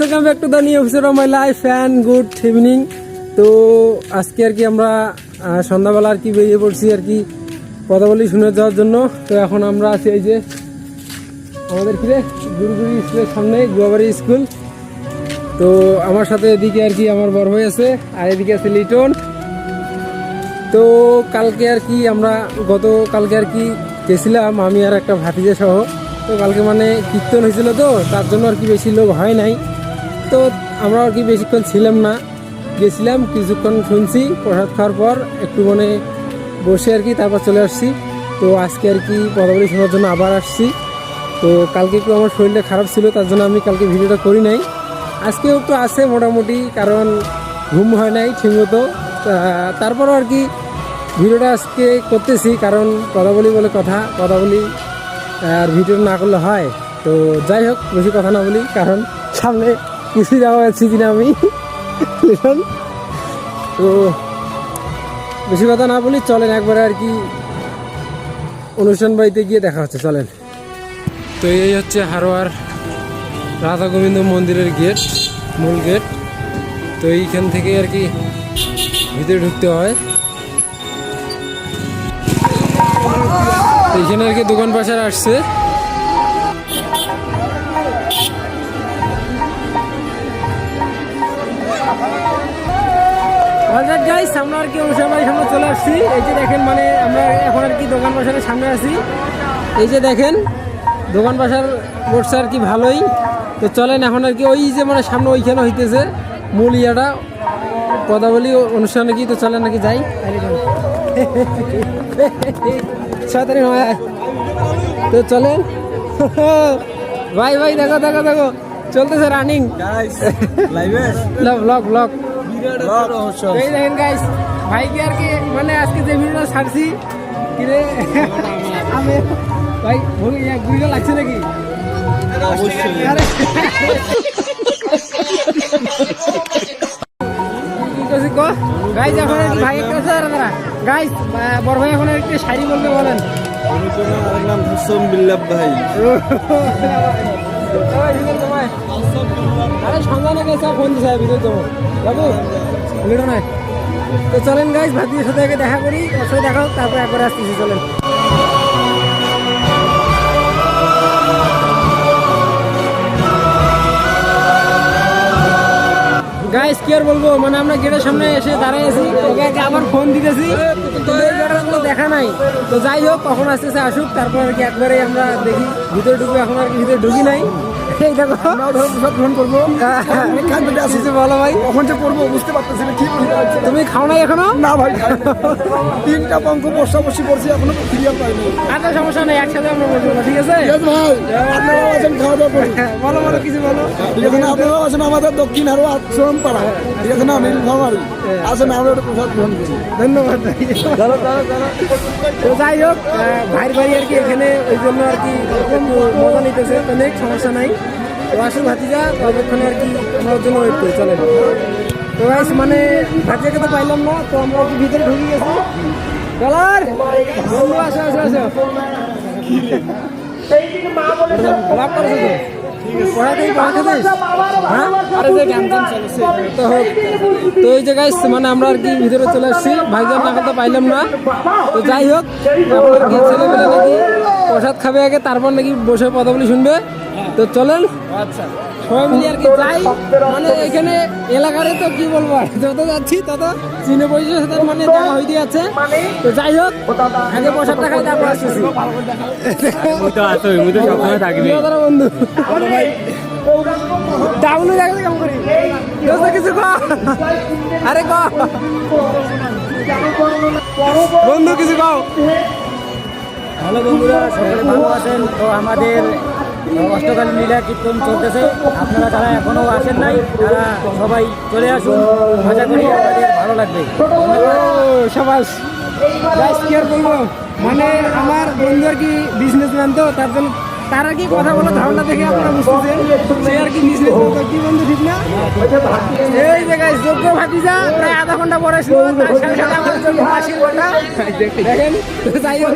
Welcome back to the new episode of my life and good evening তো আজকে আর কি আমরা সন্ধ্যাবেলা আর কি বেরিয়ে পড়ছি আর কি পদাবলী শুনে যাওয়ার জন্য। তো এখন আমরা আছি এই যে আমাদের কি রে? গুরুগুরি স্কুলের সামনে গুয়াবাড়ি স্কুল। তো আমার সাথে এদিকে আর কি আমার বড় হয়ে আছে আর এদিকে আছে লিটন। তো কালকে আর কি আমরা, গত কালকে আর কি গেছিলাম আমি আর একটা ভাতিজা সহ। তো কালকে মানে কীর্তন হয়েছিল তো, তার জন্য আর কি বেশি লোক হয় নাই। তো আমরা আর কি বেশিক্ষণ ছিলাম না। গেছিলাম, কিছুক্ষণ শুনছি, প্রসাদ খাওয়ার পর একটু মানে বসে আর কি, তারপর চলে আসছি। তো আজকে আর কি পদাবলী শোনার জন্য আবার আসছি। তো কালকে একটু আমার শরীরটা খারাপ ছিল, তার জন্য আমি কালকে ভিডিওটা করি নাই। আজকেও একটু আছে মোটামুটি, কারণ ঘুম হয় নাই ঠিকমতো। তারপরও আর কি ভিডিওটা আজকে করতেছি, কারণ কথা বলি বলে কথা কথা বলি আর ভিডিও না করলে হয়। তো যাই হোক, বেশি কথা না বলি, কারণ সামনে কিছু যাওয়া যাচ্ছি কিনা আমি? তো বেশি কথা না বলি, চলেন একবারে আর কি অনুষ্ঠান বাড়িতে গিয়ে দেখা হচ্ছে, চলেন। তো এই হচ্ছে হারোয়ার রাধা গোবিন্দ মন্দিরের গেট, মূল গেট। তো এইখান থেকে আর কি ভিতরে ঢুকতে হয়। এইখানে আর কি দোকান পাশার আসছে। অলরাইট গাইস আমরা আর কি অনুষ্ঠান বাড়ির সামনে চলে আসছি। এই যে দেখেন মানে আমরা এখন আর কি দোকান বাসারের সামনে আছি। এই যে দেখেন দোকান বাসার বসছে আর কি ভালোই। তো চলেন এখন আর কি ওই যে মানে সামনে ওইখানে হইতেছে মূল ইয়াটা পদাবলী অনুষ্ঠানে কি তো চলেন নাকি যাই। নয় তো চলেন। ভাই ভাই দেখো দেখো দেখো। চলতেছে রানিং লাইভে ব্লগ ব্লগ এই দেখেন গাইস ভাইকে আর কি মানে আজকে যে ভিডিওটা ছাড়ছি কিরে আমি ভাই ভুল- লাগছে নাকি? গাইস এখন ভাই একটা আছে আর গাইস বড় ভাই এখন একটু শাড়ি বলতে বলেন। নাম হাসম বিল্লাহ ভাই। তো চলেন গাইস ভাতির সাথে আগে দেখা করি ওর সাথে দেখা হোক তারপর একবার আসতেছি চলেন গাইস কি আর বলব? মানে আমরা গেটের সামনে এসে দাঁড়াই আবার ফোন দিতেছি। দেখা নাই। তো যাই হোক, কখন আসতেছে আসুক, তারপর আর কি একবারে আমরা দেখি। ভিতরে ঢুকবো এখন আর কি ভিতরে ঢুকি নাই। এই দেখো। সব গ্রহণ করব। এখান থেকে আসিছে বলো ভাই? কখন যে করব বুঝতে পারতেছি না কি বলতে পারছি তুমি খাও নাই এখনও? না ভাই খাই তিনটা পঙ্ক বসা বসি করছি এখনও ক্লিয়ার পাইনি আচ্ছা সমস্যা নেই একসাথে আমরা বসবো ঠিক আছে? ভাই। আপনারাও আছেন খাওয়া দাওয়া করি। বলো বলো কিছু বলো। ঠিক আছে না আপনারাও আছেন আমাদের দক্ষিণ আরও আশ্রম পাড়া। ঠিক আছে না আসেন আমরা একটা প্রসাদ গ্রহণ করি। ধন্যবাদ ভাই। তো যাই হোক ভাইয়ের বাড়ি আর কি এখানে ওই জন্য আর কি একটু মজা নিতেছে অনেক সমস্যা নাই। তো আসুন ভাতিজা ততক্ষণে আর কি আমরা জন্য ওয়েট করি চলে তো গাইস মানে ভাতিজাকে তো পাইলাম না তো আমরা কি ভিতরে ঢুকে গেছি। ডলার বন্ধু আসো আসো আসো। লাভ করেছ তো? হ্যাঁ? তো এই জায়গায় মানে আমরা আর কি ভিতরে চলে আসছি। ভাইজান না তো পাইলাম না। তো যাই হোক নাকি? প্রসাদ খাবে আগে তারপর নাকি বসে কথা বলি শুনবে তো চলেন আচ্ছা সবাই মিলে আর কি যাই মানে এখানে এলাকারে তো কি বলব আর যত যাচ্ছি তত চিনে পরিচয় সাথে মানে দেখা হইতে আছে তো যাই হোক আগে প্রসাদটা খাই তারপর আসতেছি বন্ধু ডাউনু দেখলে কেমন করি কিছু ক আরে ক বন্ধু কিছু কও হ্যালো বন্ধুরা, সকলে ভালো আছেন? তো আমাদের অষ্টকাল লীলা কীর্তন চলতেছে। আপনারা যারা এখনও আসেন নাই, তারা সবাই চলে আসুন। আশা করি আমাদের ভালো লাগবে। ও, সবাস। কি আর বলব? মানে আমার বন্ধু আর কি বিজনেসম্যান তো, তার জন্য তার কি কথা ধারণা দেখে আপনারা বুঝতেছেন সে আর কি মিস কি বন্ধু ঠিক না? এই যোগ্য ভাতিজা প্রায় আধা ঘণ্টা পরে শুরু তার সাথে সাথে আমাদের জন্য হাসির ঘণ্টা দেখেন যাই হোক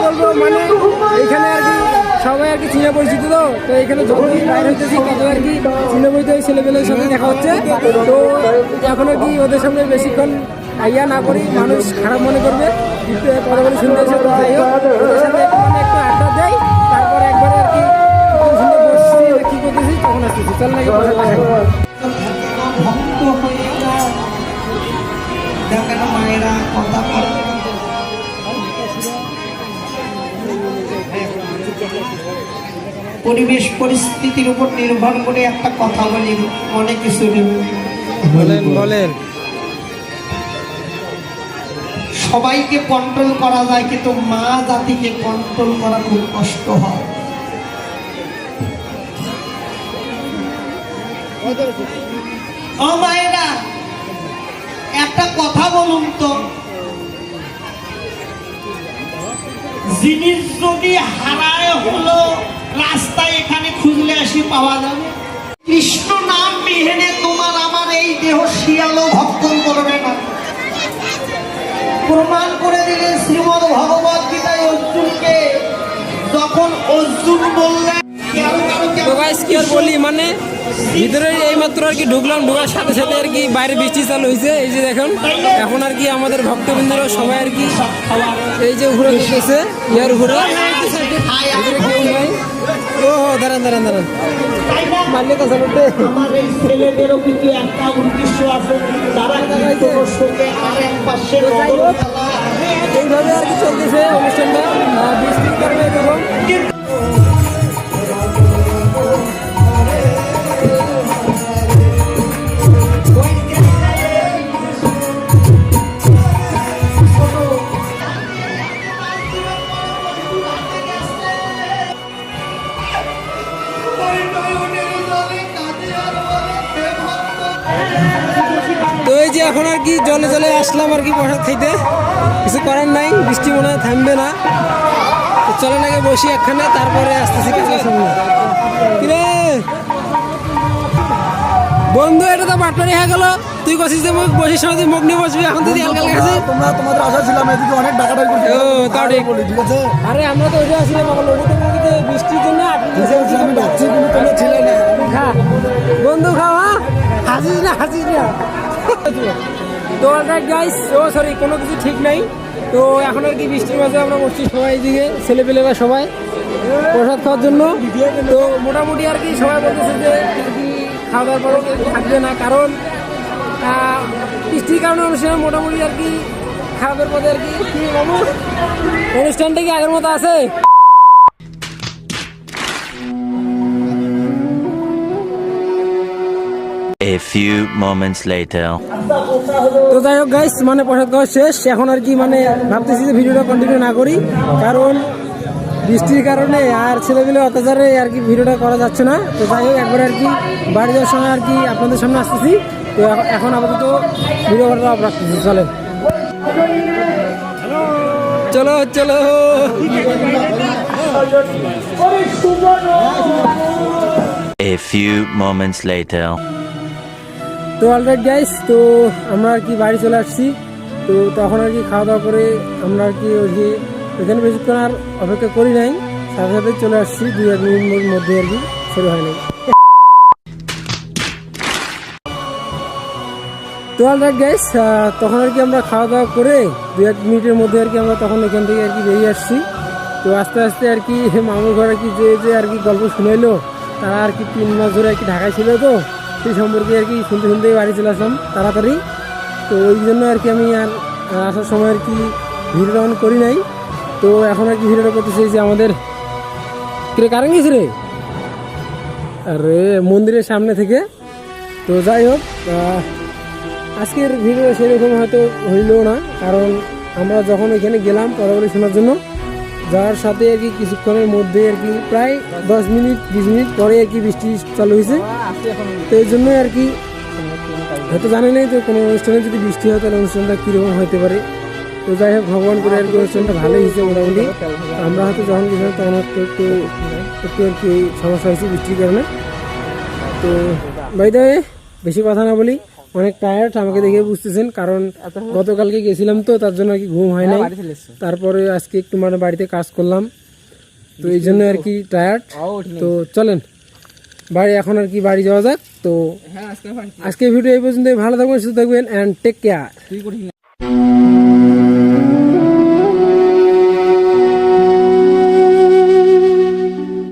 বলব মানে এখানে আর কি সবাই আর কি চিনে পরিচিত তো তো এখানে যতই বাইরে হইতেছি আর কি চিনে পরিচিত ছেলেপেলের সাথে দেখা হচ্ছে। তো এখন আর কি ওদের সামনে বেশিক্ষণ ইয়া না করি মানুষ খারাপ মনে করবে। কথা বলে শুনতে ওদের সাথে চল নাকি বসে দেখা ভক্ত মায়েরা কথা পরিবেশ পরিস্থিতির উপর নির্ভর করে একটা কথা বলি অনেক কিছু নেই। বলেন বলেন। সবাইকে কন্ট্রোল করা যায় কিন্তু মা জাতিকে কন্ট্রোল করা খুব কষ্ট হয়। ও একটা কথা বলুন তো। জিনিস যদি হারায় হলো, রাস্তায় এখানে খুঁজলে আসি পাওয়া যাবে। কৃষ্ণ নাম বিহেনে তোমার আমার এই দেহ শিয়ালো ভক্ষণ করবে না। প্রমাণ করে দিলেন শ্রীমদ ভগবত গীতায় অর্জুনকে, যখন অর্জুন বললেন তো কি বলি মানে ভিতরে এই মাত্র আর কি ঢুকলাম, ঢোকার সাথে সাথে আর কি বাইরে বৃষ্টি চালু হয়েছে এই যে দেখুন, এখন আর কি আমাদের ভক্তবৃন্দরা সবাই আর কি এই যে ঘুরে দেখতেছে ইয়ার ঘুরে ও, দাঁড়ান দাঁড়ান দাঁড়ান। এইভাবে আর কি চলতেছে অনুষ্ঠানটা। বৃষ্টির কারণে এরকম। কি জলে জলে আসলাম আর কি প্রসাদ খাইতে কিছু করার নাই বৃষ্টি মনে হয় থামবে না। চলে নাকি বসি একখানে তারপরে আসতেছি কাছের সামনে। কিরে বন্ধু এটা তো বাটপারি হয়ে গেল। তুই কছিস যে মুখ বসির সময় তুই মুখ নিয়ে বসবি এখন তুই হালকা আছে তোমরা তোমাদের আশা ছিলাম এদিকে অনেক ডাকাটাই করছি। ও, তাও ঠিক। ঠিক আছে? আরে আমরা তো ওইটা আসলে বাবা ওইটা তো ওইদিকে বৃষ্টির জন্য আটকে গেছে। আমি ডাকছি কিন্তু তোমরা ছিলে না খা। বন্ধু খাও হ্যাঁ? হাসিস না হাসিস না। তো অলরাইট গাইস ও সরি কোনো কিছু ঠিক নাই। তো এখন আর কি বৃষ্টির মাঝে আমরা বসছি সবাই এদিকে, ছেলেপেলেরা সবাই প্রসাদ খাওয়ার জন্য। তো মোটামুটি আর কি সবাই বলতেছে যে খাওয়া দাওয়ার পরে কেউ থাকবে না, কারণ বৃষ্টির কারণে অনুষ্ঠানে মোটামুটি আর কি খারাপের পথে আর কি কি অনুষ্ঠানটা কি আগের মতো আছে? A few moments later. তো যাই হোক গাইস মানে প্রসাদ খাওয়া শেষ। এখন আর কি মানে ভাবতেছি যে ভিডিওটা কন্টিনিউ না করি কারণ বৃষ্টির কারণে আর ছেলেগুলো অত্যাচারে আর কি ভিডিওটা করা যাচ্ছে না। তো যাই হোক একবার আর কি বাড়ি যাওয়ার সময় আর কি আপনাদের সামনে আসতেছি। তো এখ- এখন আপাতত ভিডিও করাটা অফ রাখতেছি চলেন চলো চলো। A few moments later. তো অলরাইট গাইস তো আমরা আর কি বাড়ি চলে আসছি তো তখন আর কি খাওয়া দাওয়া করে আমরা আর কি ওই যে এখানে বেশিক্ষণ আর অপেক্ষা করি নাই সাথে সাথে চলে আসছি দুই এক মিনিটের মধ্যে আর কি শুরু হয় নাই তো অলরাইট গাইস তখন আর কি আমরা খাওয়া দাওয়া করে দু এক মিনিটের মধ্যে আর কি আমরা তখন এখান থেকে আর কি বেরিয়ে আসছি তো আস্তে আস্তে আর কি মামুর ঘর আর কি যে যে আর কি গল্প শুনাইলো তারা আর কি তিন মাস ধরে আর কি ঢাকায় ছিল তো সেই সম্পর্কে আর কি শুনতে শুনতে বাড়ি চলে আসলাম তাড়াতাড়ি। তো ওই জন্য আর কি আমি আর আসার সময় আর কি ভিডিওটা অন করি নাই। তো এখন আর কি ভিডিওটা করতে চাইছি আমাদের কিরে কারেন্ট গেছে রে? আরে, মন্দিরের সামনে থেকে। তো যাই হোক আজকের ভিডিও সেরকম হয়তো হইলেও না, কারণ আমরা যখন ওইখানে গেলাম পদাবলী শোনার জন্য যাওয়ার সাথে আর কি কিছুক্ষণের মধ্যে আর কি প্রায় দশ মিনিট, বিশ মিনিট পরে আর কি বৃষ্টি চালু হয়েছে। তো এই জন্যই আর কি, হয়তো জানি নাই তো কোনো অনুষ্ঠানে যদি বৃষ্টি হয় তাহলে অনুষ্ঠানটা কীরকম হতে পারে। তো যাই হোক, ভগবান করে আর কি অনুষ্ঠানটা ভালোই হয়েছে মোটামুটি। আমরা হয়তো যখন গেছিলাম তখন একটু একটু একটু আর কি সমস্যা হয়েছে বৃষ্টির কারণে। তো বাইদা বেশি কথা না বলি। অনেক টায়ার্ড আমাকে দেখে বুঝতেছেন কারণ গতকালকে গেছিলাম তো তার জন্য আর কি ঘুম হয় নাই। তারপরে আজকে একটু মানে বাড়িতে কাজ করলাম। তো এই জন্য আর কি টায়ার্ড তো চলেন বাড়ি এখন আর কি বাড়ি যাওয়া যাক। তো আজকে ভিডিও এই পর্যন্ত ভালো থাকবেন সুস্থ থাকবেন অ্যান্ড টেক কেয়ার